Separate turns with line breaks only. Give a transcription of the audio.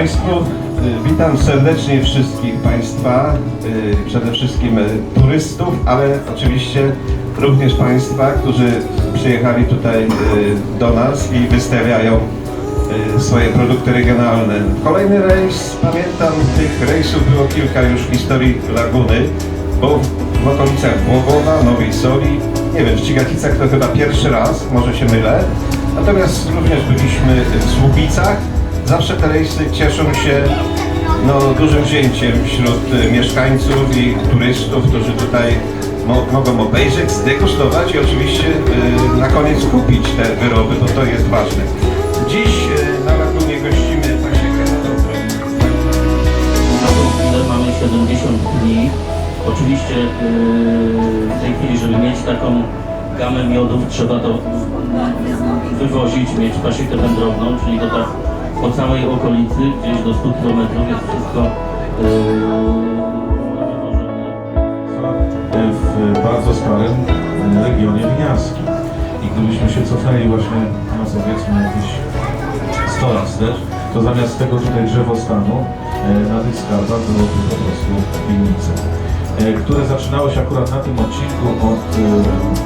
Y, Witam serdecznie wszystkich Państwa, y, przede wszystkim y, turystów, ale oczywiście również Państwa, którzy przyjechali tutaj do nas i wystawiają swoje produkty regionalne. Kolejny rejs, pamiętam, tych rejsów było kilka już w historii Laguny, bo w okolicach Głogowa, Nowej Soli, nie wiem, w Cigachicach to chyba pierwszy raz, może się mylę, natomiast również byliśmy w Słubicach, Zawsze te rejsy cieszą się no, dużym wzięciem wśród y, mieszkańców i turystów, którzy tutaj mo mogą obejrzeć, zdegustować i oczywiście y, na koniec kupić te wyroby, bo to jest ważne. Dziś y, na Lagunie gościmy pasiekę na
mamy 70 dni. Oczywiście w tej chwili, żeby mieć taką gamę miodów, trzeba to wywozić, mieć pasiekę wędrowną, czyli to tak po całej okolicy, gdzieś do 100 km jest wszystko yy,
w bardzo starym e, regionie winiarskim. I gdybyśmy się cofnęli właśnie, no powiedzmy jakieś 100 lat wstecz, to zamiast tego tutaj drzewostanu e, na tych skarbach było po prostu winnice, e, które zaczynały się akurat na tym odcinku od e,